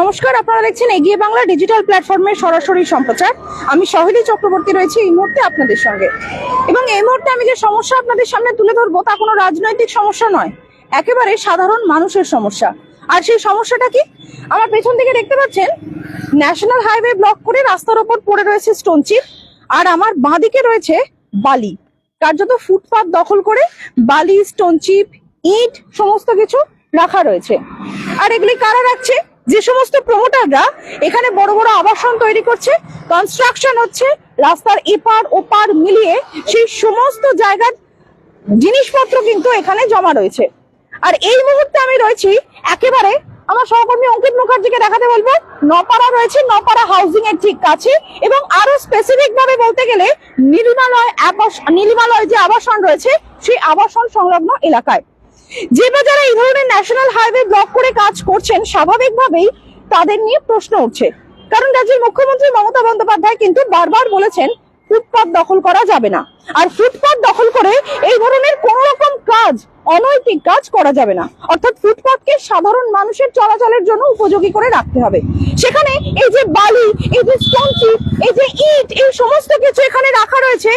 নমস্কার, আপনারা দেখছেন এগিয়ে বাংলা ডিজিটাল প্ল্যাটফর্মের সরাসরি সম্প্রচার। আমি সহেলি চক্রবর্তী রয়েছি এই মুহূর্তে আপনাদের সঙ্গে। এবং এই মুহূর্তে আমি যে সমস্যা আপনাদের সামনে তুলে ধরবো, তা কোনো রাজনৈতিক সমস্যা নয়। একেবারে সাধারণ মানুষের সমস্যা। আর সেই সমস্যাটা কি? আমার পেছন থেকে দেখতে পাচ্ছেন ন্যাশনাল হাইওয়ে ব্লক করে রাস্তার ওপর পড়ে রয়েছে স্টোন চিপ আর আমার বাঁদিকে রয়েছে বালি। কার্যত ফুটপাত দখল করে বালি স্টোন চিপ ইট, সমস্ত কিছু রাখা রয়েছে। আর এগুলি কারা রাখছে? যে সমস্ত প্রমোটাররা এখানে বড় বড় আবাসন তৈরি করছে কনস্ট্রাকশন হচ্ছে, রাস্তার এপার ওপার মিলিয়ে সেই সমস্ত জায়গার জিনিসপত্র কিন্তু এখানে জমা রয়েছে। আর এই মুহূর্তে আমি রয়েছি একেবারে আমার সহকর্মী অঙ্কিত মুখার্জিকে দেখাতে বলব। নপাড়া রয়েছে, নপাড়া হাউজিং এর ঠিক কাছে এবং আরও স্পেসিফিক ভাবে বলতে গেলে নীলিমালয় নীলিমালয় যে আবাসন রয়েছে, সেই আবাসন সংলগ্ন এলাকায়। যারা এই ধরনের ন্যাশনাল হাইওয়ে ব্লক করে কাজ করছেন, স্বাভাবিকভাবেই তাদের নিয়ে প্রশ্ন উঠছে। কারণ রাজ্যের মুখ্যমন্ত্রী মমতা বন্দ্যোপাধ্যায় কিন্তু বারবার বলেছেন দখল করা যাবে না। আর দখল করে এই ধরনের কোন রকম কাজ, অনৈতিক কাজ করা যাবে না। অর্থাৎ ফুটপাতকে সাধারণ মানুষের চলাচলের জন্য উপযোগী করে রাখতে হবে। সেখানে এই যে বালি, এই যে এই যে ইট, এই সমস্ত কিছু এখানে রাখা রয়েছে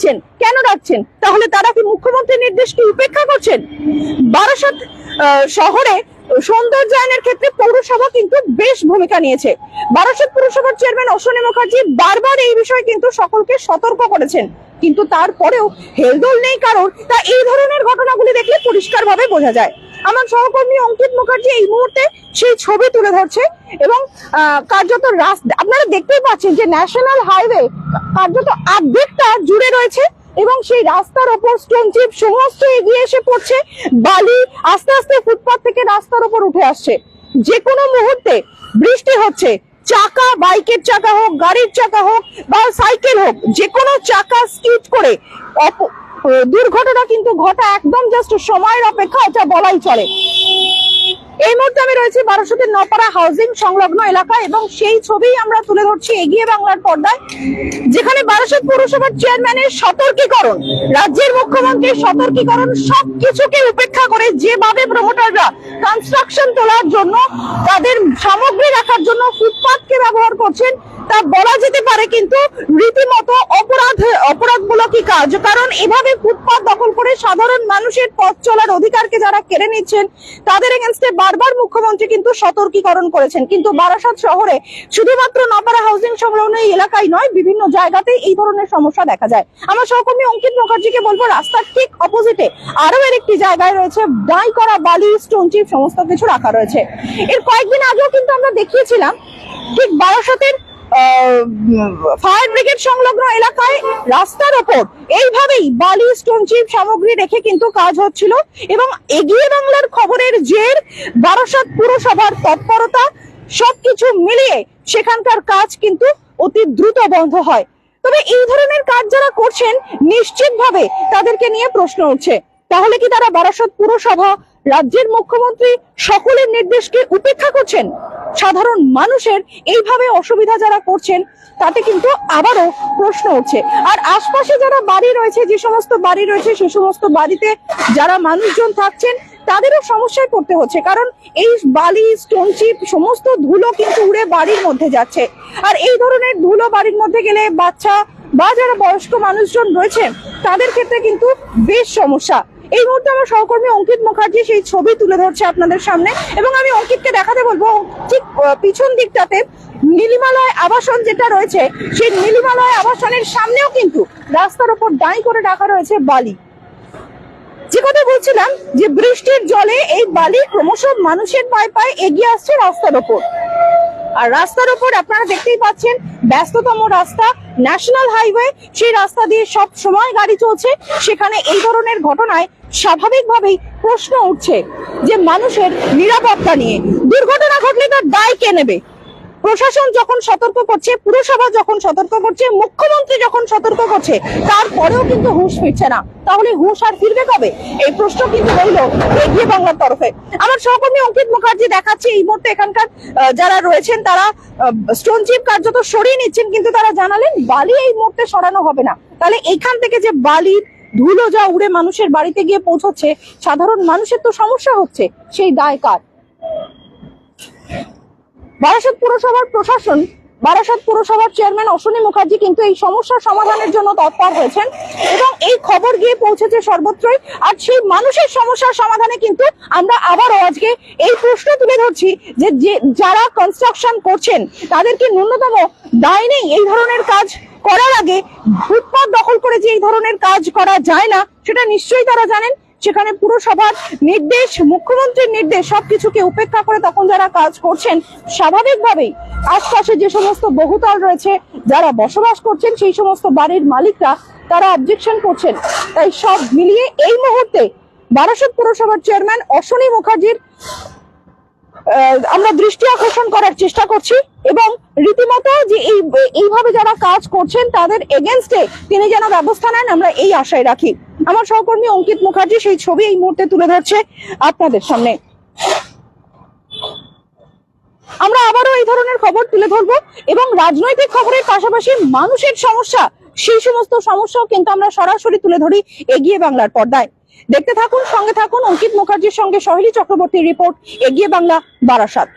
রাখছেন কেন ডাকছেন? তাহলে তারা কি মুখ্যমন্ত্রীর নির্দেশকে উপেক্ষা করছেন? বারাসাত শহরে সৌন্দর্যায়নের ক্ষেত্রে পৌরসভা কিন্তু বেশ ভূমিকা নিয়েছে। বারাসাত পৌরসভার চেয়ারম্যান অশ্বনী মুখার্জি বারবার এই বিষয়ে কিন্তু সকলকে সতর্ক করেছেন। কিন্তু তারপরেও হেলদোল নেই কারণ তা এই ধরনের ঘটনাগুলি দেখলে পরিষ্কারভাবে বোঝা যায়। আমার সহকর্মী অঙ্কিত মুখার্জি এই মুহূর্তে সেই ছবি তুলে ধরছে এবং কার্যত রাস্তা, আপনারা দেখতেই পাচ্ছেন যে ন্যাশনাল হাইওয়ে কার্যত অর্ধেকটা জুড়ে রয়েছে এবং সেই রাস্তার ওপর স্টোন চিপ সমস্ত এগিয়ে এসে পড়ছে। বালি আস্তে আস্তে ফুটপাথ থেকে রাস্তার ওপর উঠে আসছে। যে কোনো মুহূর্তে বৃষ্টি হচ্ছে। চাকা, বাইকের চাকা হোক, গাড়ির চাকা হোক বা সাইকেল হোক যে কোনো চাকা স্কিড করে দুর্ঘটনা কিন্তু ঘটা একদম জাস্ট সময়ের অপেক্ষা, এটা বলাই চলে। এই মুহূর্তে আমি রয়েছি বারাসতের নপাড়া হাউজিং সংলগ্ন এলাকা এবং সেই ছবি আমরা তুলে ধরছি এগিয়ে বাংলার পর্দায়, যেখানে বারাসত পৌরসভার চেয়ারম্যানের সতর্কীকরণ, রাজ্যের মুখ্যমন্ত্রীর সতর্কীকরণ সবকিছুকে উপেক্ষা করে যেভাবে প্রমোটাররা কনস্ট্রাকশন তোলার জন্য, তাদের সামগ্রী রাখার জন্য ব্যবহার করছেন, তা বলা যেতে পারে কিন্তু রীতিমতো অপরাধ অপরাধমূলকই কাজ। কারণ এভাবে ফুটপাথ দখল করে সাধারণ মানুষের পথ চলার অধিকারকে যারা কেড়ে নিচ্ছেন, তাদের এগেনস্টে বারবার মুখ্যমন্ত্রী কিন্তু সতর্কীকরণ করেছেন। কিন্তু বারাসাত শহরে শুধুমাত্র নপাড়া হাউজিং সংলগ্ন এলাকায় নয়, বিভিন্ন জায়গাতে এই ধরনের সমস্যা দেখা যায়। আমার সহকর্মী অঙ্কিত মুখার্জিকে বলব, রাস্তার ঠিক অপোজিটে আরও এর একটি জায়গায় রয়েছে ডাই করা বালি স্টোন চিপ সমস্ত কিছু রাখা রয়েছে। এর কয়েকদিন আগেও কিন্তু আমরা দেখিয়েছিলাম, ঠিক বারাসাতের ফায়ার ব্রিগেড সংলগ্ন এলাকায় রাস্তার ওপর এইভাবেই বালি স্টোন চিপ সামগ্রী রেখে কিন্তু কাজ হচ্ছিল এবং এগিয়ে বাংলার খবরের জের, বারাসাত পুরসভার তৎপরতা সবকিছু মিলিয়ে সেখানকার কাজ কিন্তু অতি দ্রুত বন্ধ হয়। তবে এই ধরনের কাজ যারা করছেন, নিশ্চিতভাবে তাদেরকে নিয়ে প্রশ্ন উঠছে। তাহলে কি তারা বারাসত পুরসভা রাজ্যের মুখ্যমন্ত্রী সকলের নির্দেশকে উপেক্ষা করছেন। সাধারণ মানুষের এইভাবে অসুবিধা যারা করছেন, তাতে কিন্তু আবারও প্রশ্ন উঠছে। আর আশপাশে যারা বাড়ি রয়েছে, যে সমস্ত বাড়ি রয়েছে, সে সমস্ত বাড়িতে যারা মানুষজন থাকছেন, তাদেরও সমস্যায় পড়তে হচ্ছে। কারণ এই বালি, স্টোন চিপ সমস্ত ধুলো কিন্তু উড়ে বাড়ির মধ্যে যাচ্ছে। আর এই ধরনের ধুলো বাড়ির মধ্যে গেলে বাচ্চা বা যারা বয়স্ক মানুষজন রয়েছে, তাদের ক্ষেত্রে কিন্তু বেশ সমস্যা। এই মুহূর্তে আমার সহকর্মী অঙ্কিত মুখার্জি সেই ছবি তুলে ধরছে আপনাদের সামনে এবং আমি অঙ্কিতকে দেখাতে বলব, ঠিক পিছন দিকটাতে নীলিমালয় আবাসন যেটা রয়েছে, সেই নীলিমালয় আবাসনের সামনেও কিন্তু রাস্তার উপর ডাই করে রাখা রয়েছে বালি। যে কথা বলছিলাম যে বৃষ্টির জলে এই বালি ক্রমশ মানুষের পায়ে পায়ে এগিয়ে আসছে রাস্তার ওপর। আর রাস্তার উপর আপনারা দেখতেই পাচ্ছেন ব্যস্ততম রাস্তা, ন্যাশনাল হাইওয়ে, সেই রাস্তা দিয়ে সব সময় গাড়ি চলছে। সেখানে এই ধরনের ঘটনায় স্বাভাবিকভাবেই প্রশ্ন উঠছে যে মানুষের নিরাপত্তা নিয়ে। দুর্ঘটনা ঘটলে তার দায় কে নেবে? প্রশাসন যখন সতর্ক করছে, পুরসভা যখন সতর্ক করছে, মুখ্যমন্ত্রী যখন সতর্ক করছে, তারপরেও কিন্তু হুঁশ ফিরছে না। তাহলে হুঁশ আর ফিরবে কবে? এই প্রশ্ন কিন্তু রইল এগিয়ে বাংলার তরফে। আমার সহকর্মী অঙ্কিত মুখার্জি দেখাচ্ছে এই মুহূর্তে এখানকার যারা রয়েছেন, তারা স্টোন চিপ কার্যত সরিয়ে নিচ্ছেন, কিন্তু তারা জানালেন বালি এই মুহূর্তে সরানো হবে না। তাহলে এখান থেকে যে বালির ধুলো যা উড়ে মানুষের বাড়িতে গিয়ে পৌঁছচ্ছে, সাধারণ মানুষের তো সমস্যা হচ্ছে, সেই দায় কার? বারাসাত পুরসভার প্রশাসন, বারাসাত পুরসভার চেয়ারম্যান অশ্বিনী মুখার্জি কিন্তু এই সমস্যার সমাধানের জন্য তৎপর হয়েছেন এবং এই খবর গিয়ে পৌঁছেছে সর্বত্রই আর সেই মানুষের সমস্যার সমাধানে কিন্তু আমরা আবারও আজকে এই প্রশ্ন তুলে ধরছি যে যারা কনস্ট্রাকশন করছেন তাদেরকে ন্যূনতম দায় নেই এই ধরনের কাজ? করার আগে ফুটপাত দখল করে যে এই ধরনের কাজ করা যায় না, সেটা নিশ্চয়ই তারা জানেন। সেখানে পুরসভার নির্দেশ, মুখ্যমন্ত্রীর নির্দেশ সবকিছুকে উপেক্ষা করে তখন যারা কাজ করছেন, স্বাভাবিকভাবেই আশপাশে যে সমস্ত বহুতল রয়েছে, যারা বসবাস করছেন, সেই সমস্ত বাড়ির মালিকরা তারা অবজেকশন করছেন। তাই সব মিলিয়ে এই মুহূর্তে বারাসত পুরসভার চেয়ারম্যান অশ্বনী মুখার্জির আমরা দৃষ্টি আকর্ষণ করার চেষ্টা করছি এবং রীতিমতো যে এই, এইভাবে যারা কাজ করছেন তাদের এগেনস্টে তিনি যেন ব্যবস্থা নেন, আমরা এই আশায় রাখি। আমার সহকর্মী অঙ্কিত মুখার্জি সেই ছবি এই মুহূর্তে তুলে ধরছে আপনাদের সামনে। আমরা আবারও এই ধরনের খবর তুলে ধরবো এবং রাজনৈতিক খবরের পাশাপাশি মানুষের সমস্যা, সেই সমস্ত সমস্যাও কিন্তু আমরা সরাসরি তুলে ধরি এগিয়ে বাংলার পর্দায়। দেখতে থাকুন সঙ্গে থাকুন। অঙ্কিত মুখার্জির সঙ্গে সহেলি চক্রবর্তীর রিপোর্ট এগিয়ে বাংলা বারাসাত।